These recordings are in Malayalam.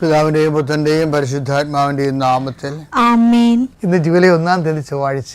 പിതാവിന്റെയും പുത്രന്റെയും പരിശുദ്ധാത്മാവിന്റെയും നാമത്തിൽ ഇന്ന് ജൂലൈ ഒന്നാം തീയതി ചൊവ്വാഴ്ച.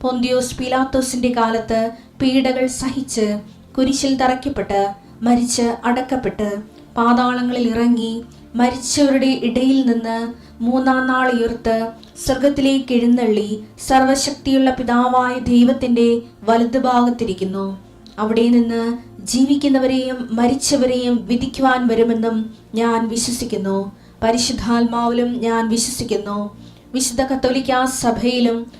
പൊന്തിയോസ് പിലാത്തോസിന്റെ കാലത്ത് പീഡകൾ സഹിച്ച് കുരിശിൽ തറയ്ക്കപ്പെട്ട് മരിച്ച് അടക്കപ്പെട്ട് പാതാളങ്ങളിൽ ഇറങ്ങി മരിച്ചവരുടെ ഇടയിൽ നിന്ന് മൂന്നാം നാൾ ഉയർത്ത് സ്വർഗത്തിലേക്ക് എഴുന്നള്ളി സർവശക്തിയുള്ള പിതാവായ ദൈവത്തിന്റെ വലതുഭാഗത്തിരിക്കുന്നു അവിടെ നിന്ന് ജീവിക്കുന്നവരെയും മരിച്ചവരെയും വിധിക്കുവാൻ വരുമെന്നും ഞാൻ വിശ്വസിക്കുന്നു. പരിശുദ്ധാത്മാവിലും ഞാൻ വിശ്വസിക്കുന്നു. വിശുദ്ധ കത്തോലിക്ക സഭയിലും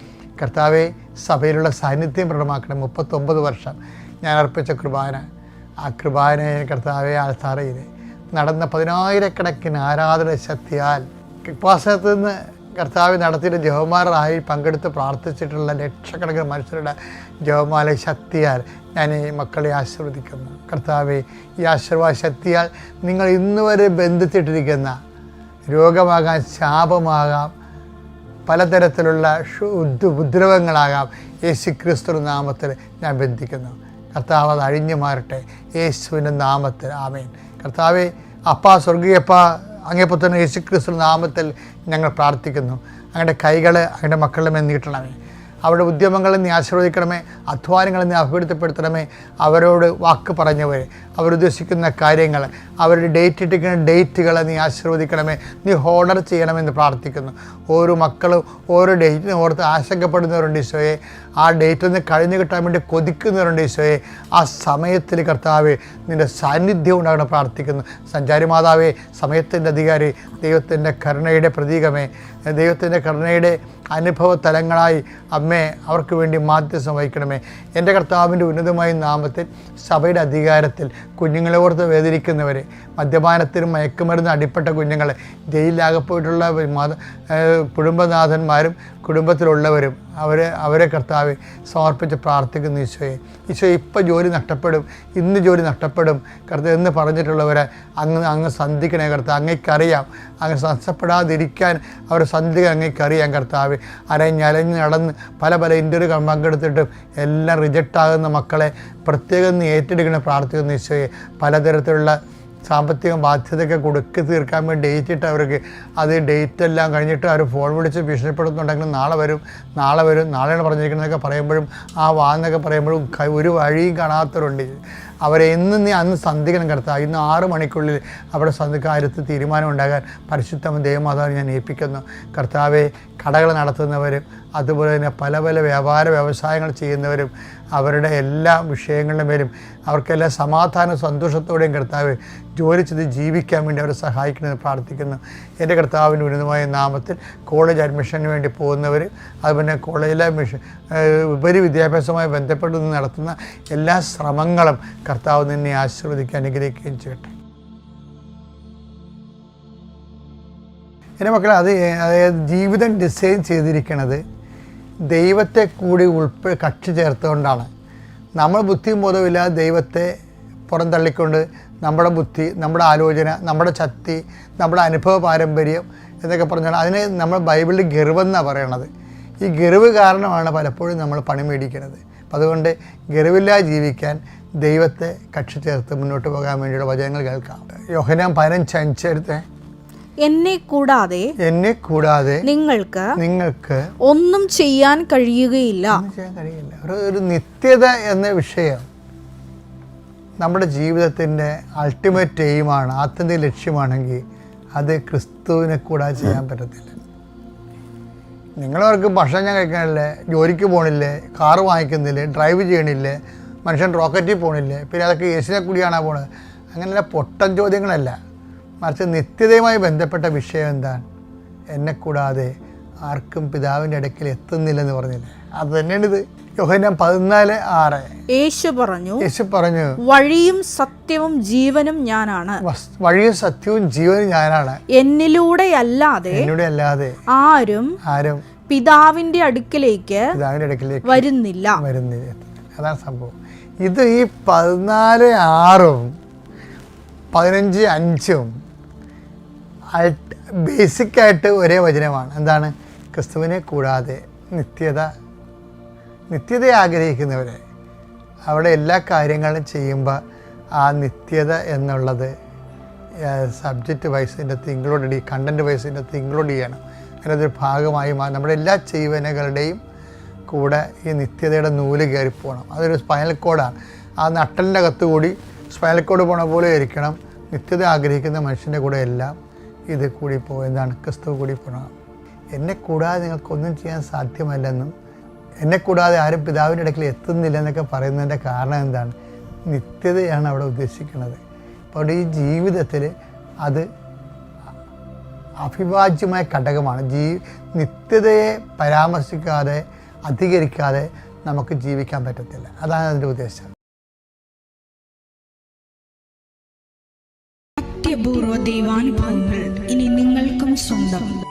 കർത്താവെ സഭയിലുള്ള സാന്നിധ്യം പ്രകടമാക്കണം. മുപ്പത്തൊമ്പത് വർഷം ഞാൻ അർപ്പിച്ച കുർബാന ആ കൃപാനെ കർത്താവെ ആൾത്താറയിൽ നടന്ന പതിനായിരക്കണക്കിന് ആരാധന ശക്തിയാൽ കൃപാസനത്ത് നിന്ന് കർത്താവ് നടത്തിയിട്ട് ജവമാരായി പങ്കെടുത്ത് പ്രാർത്ഥിച്ചിട്ടുള്ള ലക്ഷക്കണക്കിന് മനുഷ്യരുടെ ജവമാല ശക്തിയാൽ ഞാൻ ഈ മക്കളെ ആശീർവദിക്കുന്നു. കർത്താവെ ഈ ആശീർവാദ ശക്തിയാൽ നിങ്ങൾ ഇന്നുവരെ ബന്ധിച്ചിട്ടിരിക്കുന്ന രോഗമാകാം ശാപമാകാം പലതരത്തിലുള്ള ഉപദ്രവങ്ങളാകാം യേശു ക്രിസ്തു നാമത്തിൽ ഞാൻ ബന്ധിക്കുന്നു. കർത്താവ് അത് അഴിഞ്ഞു മാറട്ടെ. യേശുവിന്റെ നാമത്തിൽ. ആമേൻ. കർത്താവെ അപ്പ സ്വർഗീയപ്പ അങ്ങേപ്പുത്രൻ യേശു ക്രിസ്തു നാമത്തിൽ ഞങ്ങൾ പ്രാർത്ഥിക്കുന്നു. അങ്ങയുടെ കൈകൾ അങ്ങയുടെ മക്കളുടെ മേൽ നീട്ടണമേ. അവരുടെ ഉദ്യമങ്ങളെ നീ ആശീർവദിക്കണമേ. അധ്വാനങ്ങളെ നീ അഭിവൃദ്ധിപ്പെടുത്തണമേ. അവരോട് വാക്ക് പറഞ്ഞവരെ. അവരുദ്ദേശിക്കുന്ന കാര്യങ്ങൾ അവരുടെ ഡേറ്റ് ഇട്ടിരിക്കുന്ന ഡേറ്റുകളെ നീ ആശീർവദിക്കണമേ നീ ഓർഡർ ചെയ്യണമെന്ന് പ്രാർത്ഥിക്കുന്നു. ഓരോ മക്കളും ഓരോ ഡേറ്റിനെ ഓർത്ത് ആശങ്കപ്പെടുന്നവരുണ്ട് ഈശോയെ. ആ ഡേറ്റിൽ നിന്ന് കഴിഞ്ഞു കിട്ടാൻ വേണ്ടി കൊതിക്കുന്നവരുണ്ട് ഈശോയെ. ആ സമയത്തിൽ കർത്താവെ നിന്റെ സാന്നിധ്യം ഉണ്ടാകണം പ്രാർത്ഥിക്കുന്നു. സഞ്ചാരി മാതാവേ സമയത്തിന്റെ അധികാരി ദൈവത്തിന്റെ കരുണയുടെ പ്രതീകമേ. ദൈവത്തിന്റെ കരുണയുടെ അനുഭവ തലങ്ങളായി അമ്മേ അവർക്ക് വേണ്ടി മാധ്യസം വഹിക്കണമേ. എന്റെ കർത്താവിന്റെ ഉന്നതമായ നാമത്തിൽ സഭയുടെ അധികാരത്തിൽ കുഞ്ഞുങ്ങളെ ഓർത്ത് വേദനിക്കുന്നവർ മദ്യപാനത്തിനും മയക്കുമരുന്ന് അടിപ്പെട്ട കുഞ്ഞുങ്ങളെ ജയിലിലാകപ്പോയിട്ടുള്ള കുടുംബനാഥന്മാരും കുടുംബത്തിലുള്ളവരും അവരെ അവരെ കർത്താവ് സമർപ്പിച്ച് പ്രാർത്ഥിക്കുന്നു ഈശോയെ. ഈശോ ഇപ്പോൾ ജോലി നഷ്ടപ്പെടും ഇന്ന് ജോലി നഷ്ടപ്പെടും. കർത്താവ് എന്ന് പറഞ്ഞിട്ടുള്ളവരെ അങ്ങ് അങ്ങ് സന്ധിക്കണേ കർത്താവ്. അങ്ങേക്കറിയാം. അങ്ങ് നഷ്ടപ്പെടാതിരിക്കാൻ അവരെ സന്ധിക്കാൻ അങ്ങേക്കറിയാം കർത്താവ്. അരഞ്ഞലഞ്ഞ് നടന്ന് പല പല ഇന്റർവ്യൂ പങ്കെടുത്തിട്ടും എല്ലാം റിജക്റ്റ് ആകുന്ന മക്കളെ പ്രത്യേകം ഏറ്റെടുക്കണേ പ്രാർത്ഥിക്കുന്നു പലതരത്തിലുള്ള സാമ്പത്തിക ബാധ്യതയൊക്കെ കൊടുക്കി തീർക്കാൻ വേണ്ടി ഡേറ്റ് ഇട്ട് അവർക്ക് അത് ഡേറ്റ് എല്ലാം കഴിഞ്ഞിട്ട് അവർ ഫോൺ വിളിച്ച് ഭീഷണിപ്പെടുത്തുന്നുണ്ടെങ്കിൽ നാളെ വരും നാളെ വരും നാളെയാണ് പറഞ്ഞിരിക്കുന്നതൊക്കെ പറയുമ്പോഴും ആ വാന്നൊക്കെ പറയുമ്പോഴും ഒരു വഴിയും കാണാത്തവരുണ്ട്. അവരെ എന്ന് നീ അന്ന് സന്ധിക്കണം കടത്താം ഇന്ന് ആറ് മണിക്കുള്ളിൽ അവിടെ സന്ധി കാര്യത്തിൽ തീരുമാനം ഉണ്ടാകാൻ പരിശുദ്ധം ദേവമാതാവിനെ ഞാൻ ഏൽപ്പിക്കുന്നു. കർത്താവെ കടകൾ നടത്തുന്നവരും അതുപോലെ തന്നെ പല പല വ്യാപാര വ്യവസായങ്ങൾ ചെയ്യുന്നവരും അവരുടെ എല്ലാ വിഷയങ്ങളുടെ മേലും അവർക്കെല്ലാം സമാധാന സന്തോഷത്തോടെയും കർത്താവ് ജോലി ചെയ്ത് ജീവിക്കാൻ വേണ്ടി അവരെ സഹായിക്കണമെന്ന് പ്രാർത്ഥിക്കുന്നു. എന്റെ കർത്താവിന്റെ ഉന്നതമായ നാമത്തിൽ കോളേജ് അഡ്മിഷന് വേണ്ടി പോകുന്നവർ അതുപോലെ കോളേജിലെ മിഷൻ ഉപരി വിദ്യാഭ്യാസവുമായി ബന്ധപ്പെട്ട് നടത്തുന്ന എല്ലാ ശ്രമങ്ങളും കർത്താവ് നിന്നെ ആശീർവദിക്കുക അനുഗ്രഹിക്കുകയും ചെയ്യട്ടെ. എന്റെ മക്കളെ അത് അതായത് ജീവിതം ഡിസൈൻ ചെയ്തിരിക്കുന്നത് ദൈവത്തെ കൂടി ഉൾപ്പെ കക്ഷി ചേർത്തുകൊണ്ടാണ്. നമ്മൾ ബുദ്ധിയും ബോധവുമില്ലാതെ ദൈവത്തെ പുറന്തള്ളിക്കൊണ്ട് നമ്മുടെ ബുദ്ധി നമ്മുടെ ആലോചന നമ്മുടെ ശക്തി നമ്മുടെ അനുഭവ പാരമ്പര്യം എന്നൊക്കെ പറഞ്ഞാൽ അതിനെ നമ്മൾ ബൈബിളിൽ ഗർവെന്നാണ് പറയണത്. ഈ ഗർവ് കാരണമാണ് പലപ്പോഴും നമ്മൾ പണി മേടിക്കുന്നത്. അപ്പം അതുകൊണ്ട് ഗർവില്ലാതെ ജീവിക്കാൻ ദൈവത്തെ കക്ഷി ചേർത്ത് മുന്നോട്ട് പോകാൻ വേണ്ടിയുള്ള വചനങ്ങൾ കേൾക്കാം. യോഹനാൻ പതിനഞ്ച് അഞ്ചെടുത്ത് എന്നെ കൂടാതെ എന്നെ കൂടാതെ നിങ്ങൾക്ക് നിങ്ങൾക്ക് ഒന്നും ചെയ്യാൻ കഴിയുകയില്ല. ചെയ്യാൻ കഴിയില്ല ഒരു ഒരു നിത്യത എന്ന വിഷയം നമ്മുടെ ജീവിതത്തിന്റെ അൾട്ടിമേറ്റ് എയിമാണ് ആത്യന്തിക ലക്ഷ്യമാണെങ്കിൽ അത് ക്രിസ്തുവിനെ കൂടാതെ ചെയ്യാൻ പറ്റത്തില്ല. നിങ്ങളവർക്ക് ഭക്ഷണം ഞാൻ കഴിക്കണില്ലേ? ജോലിക്ക് പോകണില്ലേ കാറ് വാങ്ങിക്കുന്നില്ലേ? ഡ്രൈവ് ചെയ്യണില്ലേ? മനുഷ്യൻ റോക്കറ്റിൽ പോകണില്ലേ പിന്നെ അതൊക്കെ എസിനെ കൂടിയാണോ പോണത്? അങ്ങനെയുള്ള പൊട്ടൻ ചോദ്യങ്ങളല്ല. മറിച്ച് നിത്യതയുമായി ബന്ധപ്പെട്ട വിഷയം എന്താണ്? എന്നെ കൂടാതെ ആർക്കും പിതാവിന്റെ ഇടയ്ക്കിൽ എത്തുന്നില്ലെന്ന് പറഞ്ഞില്ലേ? അത് തന്നെയാണ് ഇത് യോഹന്നാൻ പതിനാല് ആറ്. യേശു പറഞ്ഞു യേശു പറഞ്ഞു വഴിയും സത്യവും ജീവനും ഞാനാണ്. വഴിയും സത്യവും ജീവനും ഞാനാണ്. എന്നിലൂടെ അല്ലാതെ എന്നിലൂടെ അല്ലാതെ ആരും ആരും പിതാവിന്റെ അടുക്കിലേക്ക് പിതാവിന്റെ അടുക്കിലേക്ക് വരുന്നില്ല. വരുന്നില്ല. അതാണ് സംഭവം. ഇത് ഈ പതിനാല് ആറും പതിനഞ്ച് അഞ്ചും ബേസിക്കായിട്ട് ഒരേ വചനമാണ്. എന്താണ്? ക്രിസ്തുവിനെ കൂടാതെ നിത്യത നിത്യത ആഗ്രഹിക്കുന്നവരെ അവിടെ എല്ലാ കാര്യങ്ങളും ചെയ്യുമ്പോൾ ആ നിത്യത എന്നുള്ളത് സബ്ജക്റ്റ് വൈസിന്റെ അകത്ത് ഇൻക്ലൂഡ് ചെയ്യും കണ്ടന്റ് വൈസിന്റെ അകത്ത് ഇൻക്ലൂഡ് ചെയ്യണം. അങ്ങനെ അതൊരു ഭാഗമായി മാറും. നമ്മുടെ എല്ലാ ജീവനകളുടെയും കൂടെ ഈ നിത്യതയുടെ നൂൽ കയറി പോകണം. അതൊരു സ്പൈനൽ കോഡാണ് ആ നട്ടലിന്റെ അകത്ത് കൂടി സ്പൈനൽ കോഡ് പോണ പോലെ ആയിരിക്കണം നിത്യത ആഗ്രഹിക്കുന്ന മനുഷ്യന്റെ കൂടെ എല്ലാം ഇത് കൂടി പോകുന്നതാണ് ക്രിസ്തു കൂടി പോകണം എന്നെ കൂടാതെ നിങ്ങൾക്കൊന്നും ചെയ്യാൻ സാധ്യമല്ലെന്നും എന്നെ കൂടാതെ ആരും പിതാവിന്റെ ഇടയ്ക്കിൽ എത്തുന്നില്ല എന്നൊക്കെ പറയുന്നതിന്റെ കാരണം എന്താണ്? നിത്യതയാണ് അവിടെ ഉദ്ദേശിക്കുന്നത്. അപ്പോൾ ഈ ജീവിതത്തിൽ അത് അഭിവാജ്യമായ ഘടകമാണ്. ജീ നിത്യതയെ പരാമർശിക്കാതെ അധികരിക്കാതെ നമുക്ക് ജീവിക്കാൻ പറ്റത്തില്ല. അതാണ് അതിന്റെ ഉദ്ദേശം. അത്യപൂർവ ദൈവാനുഭവങ്ങൾ ഇനി നിങ്ങൾക്കും സ്വന്തം.